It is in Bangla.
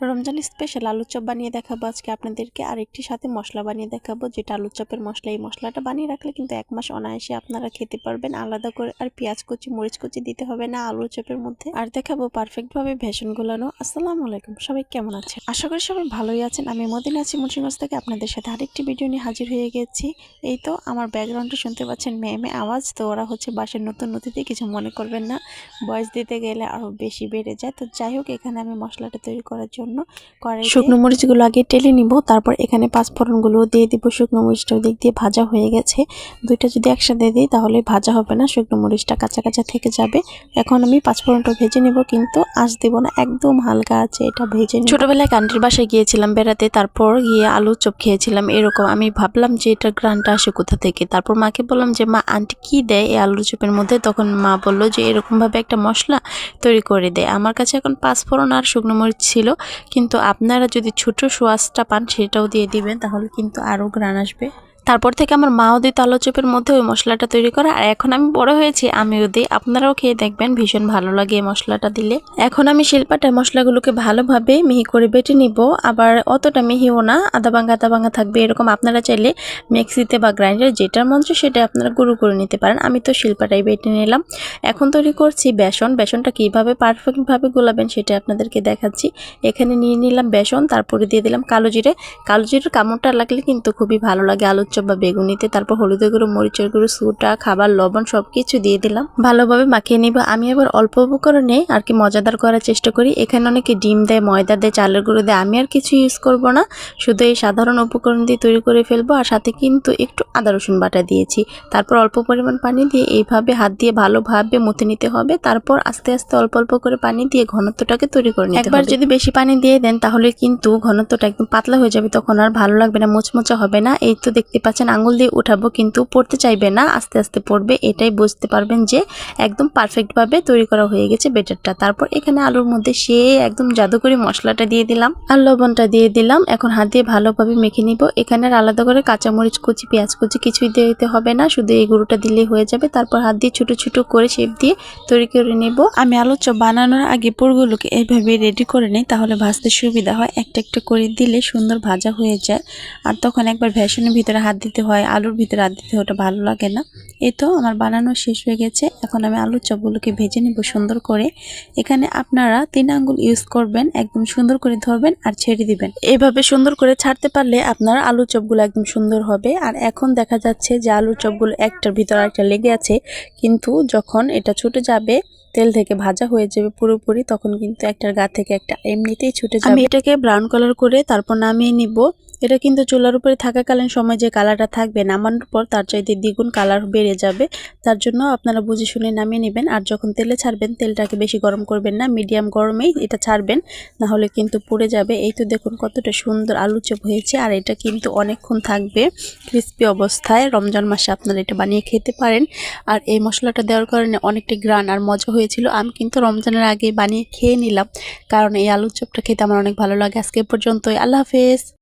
রমজান স্পেশাল আলুর চপ বানিয়ে দেখাবো। আজকে আপনাদেরকে আরেকটি সাথে মশলা বানিয়ে দেখাবো। যেটা আলুর চপের মশলা, এই মশলাটা বানিয়ে রাখলে কিন্তু এক মাস অনায়াসে আপনারা খেতে পারবেন। আলাদা করে আর পেঁয়াজ কুচি, মরিচ কুচি দিতে হবে না আলুর চপের মধ্যে। আর দেখাবো পারফেক্ট ভাবে ভেষণ গুলানো। আসসালামু আলাইকুম, সবাই কেমন আছেন? আশা করি সবাই ভালোই আছেন। আমি মদিনা আছি মুন্সিগঞ্জ থেকে। আপনাদের সাথে আরেকটি ভিডিও নিয়ে হাজির হয়ে গেছি। এই তো আমার ব্যাকগ্রাউন্ডে শুনতে পাচ্ছেন মেয়ে মেয়ে আওয়াজ। তো ওরা হচ্ছে বাসের নতুন নথিতে কিছু মনে করবেন না। বয়স দিতে গেলে আরও বেশি বেড়ে যায়। তো যাই হোক, এখানে আমি মশলাটা তৈরি করার জন্য কড়াইতে শুকনো মরিচগুলো আগে টেলে নিব তারপর এখানে পাঁচফোড়নগুলো দিয়ে দিব শুকনো মরিচটাও দিক দিয়ে ভাজা হয়ে গেছে। দুইটা যদি একসাথে দিই তাহলে ভাজা হবে না শুকনো মরিচটা কাঁচা কাঁচা থেকে যাবে। এখন আমি পাঁচফোড়নটা ভেজে নিব কিন্তু আঁচ দিব না একদম হালকা আছে এটা ভেজে ছোটবেলায় কান্ট্রির বাসায় গিয়েছিলাম বেড়াতে তারপর গিয়ে আলু চপ খেয়েছিলাম এরকম। আমি ভাবলাম যে এটা গ্রানটা আসে কোথা থেকে? তারপর মাকে বললাম যে মা আন্টি কি দেয় এই আলুর চপের মধ্যে? তখন মা বলল যে এরকমভাবে একটা মশলা তৈরি করে দেয় আমার কাছে এখন পাঁচফোড়ন আর শুকনো মরিচ ছিল। কিন্তু আপনারা যদি ছোট সোয়াসটা পান সেটাও দিয়ে দিবেন তাহলে কিন্তু আরও ঘ্রাণ আসবে। তারপর থেকে আমার মাও দিত আলু চপের মধ্যে ওই মশলাটা তৈরি করা, আর এখন আমি বড় হয়েছি আমিও দিই আপনারাও খেয়ে দেখবেন, ভীষণ ভালো লাগে এই মশলাটা দিলে। এখন আমি শিল্পাটায় মশলাগুলোকে ভালোভাবে মিহি করে বেটে নিব। আবার অতটা মিহিও না, আদা ভাঙা আদা ভাঙা থাকবে এরকম। আপনারা চাইলে মিক্সিতে বা গ্রাইন্ডারে যেটার মঞ্চ সেটা আপনারা গুঁড়ো করে নিতে পারেন। আমি তো শিল্পাটাই বেটে নিলাম। এখন তৈরি করছি বেসন। বেসনটা কীভাবে পারফেক্টভাবে গোলাবেন সেটা আপনাদেরকে দেখাচ্ছি। এখানে নিয়ে নিলাম বেসন, তারপরে দিয়ে দিলাম কালো জিরে। কালো জিরের কামড়টা লাগলে কিন্তু খুবই ভালো লাগে আলুর চপ বা বেগুনিতে তারপর হলুদের গুঁড়ো মরিচের গুঁড়ো সুটা খাবার লবণ সব কিছু দিয়ে দিলাম। ভালোভাবে মাখিয়ে নিব। আমি আবার অল্প উপকরণে আর কি মজাদার করার চেষ্টা করি। এখানে অনেকে ডিম দেয় ময়দা দেয় চালের গুঁড়ো দেয়। আমি আর কিছু ইউজ করব না। শুধু এই সাধারণ উপকরণ দিয়ে তৈরি করে ফেলব আর সাথে কিন্তু একটু আদা রসুন বাটা দিয়েছি। তারপর অল্প পরিমাণ পানি দিয়ে এইভাবে হাত দিয়ে ভালোভাবে মুথে নিতে হবে। তারপর আস্তে আস্তে অল্প অল্প করে পানি দিয়ে ঘনত্বটাকে তৈরি করে নিতে একবার যদি বেশি পানি দিয়ে দেন তাহলে কিন্তু ঘনত্বটা একদম পাতলা হয়ে যাবে। তখন আর ভালো লাগবে না মোচমোচা হবে না। এই তো দেখতে পাচ্ছেন আঙুল দিয়ে উঠাবো কিন্তু পড়তে চাইবে না, আস্তে আস্তে পড়বে, এটাই বুঝতে পারবেন যে একদম পারফেক্টভাবে তৈরি করা হয়ে গেছে বেটারটা। তারপর এখানে আলুর মধ্যে সে একদম জাদুকরি মশলাটা দিয়ে দিলাম আর লবণটা দিয়ে দিলাম। এখন হাত দিয়ে ভালোভাবে মেখে নিব। এখানে আলাদা করে কাঁচামরিচ কুচি, পেঁয়াজ কুচি কিছুই দিতে হবে না, শুধু এই গুঁড়োটা দিলেই হয়ে যাবে। তারপর হাত দিয়ে ছোটো ছোটো করে শেপ দিয়ে তৈরি করে নেব। আমি আলুর চপ বানানোর আগে পুরগুলোকে এইভাবে রেডি করে নিই, তাহলে ভাজতে সুবিধা হয়। একটা একটা করে দিলে সুন্দর ভাজা হয়ে যায়। আর তখন একবার ভ্যাসনের ভিতরে হাত দিতে হয়, আলুর ভিতরে হাত দিতে ওটা ভালো লাগে না। এই তো আমার বানানো শেষ হয়ে গেছে। এখন আমি আলুর চপগুলোকে ভেজে নেব সুন্দর করে। এখানে আপনারা তিন আঙ্গুল ইউজ করবেন, একদম সুন্দর করে ধরবেন আর ছেড়ে দিবেন। এইভাবে সুন্দর করে ছাড়তে পারলে আপনার আলুর চপগুলো একদম সুন্দর হবে। আর এখন দেখা যাচ্ছে যে আলুর চপগুলো একটার ভিতর একটা লেগে আছে। কিন্তু যখন এটা ছুটে যাবে তেল থেকে ভাজা হয়ে যাবে পুরোপুরি তখন কিন্তু একটার গা থেকে একটা এমনিতেই ছুটে যাবে। আমি এটাকে ব্রাউন কালার করে তারপর নামিয়ে নিব। এটা কিন্তু চুলার উপরে থাকাকালীন সময় যে কালারটা থাকবে নামানোর পর তার চাইতে দ্বিগুণ কালার বেড়ে যাবে। তার জন্য আপনারা বুঝে শুনে নামিয়ে নেবেন। আর যখন তেলে ছাড়বেন তেলটাকে বেশি গরম করবেন না মিডিয়াম গরমেই এটা ছাড়বেন না হলে কিন্তু পুড়ে যাবে। এই তো দেখুন কতটা সুন্দর আলু চপ হয়েছে। আর এটা কিন্তু অনেকক্ষণ থাকবে ক্রিস্পি অবস্থায়। রমজান মাসে আপনারা এটা বানিয়ে খেতে পারেন। আর এই মশলাটা দেওয়ার কারণে অনেকটা গ্রান আর মজা হয়েছিল আমি কিন্তু রমজানের আগে বানিয়ে খেয়ে নিলাম। কারণ এই আলুর চপটা খেতে আমার অনেক ভালো লাগে। আজকে পর্যন্তই। আল্লাহ হাফেজ।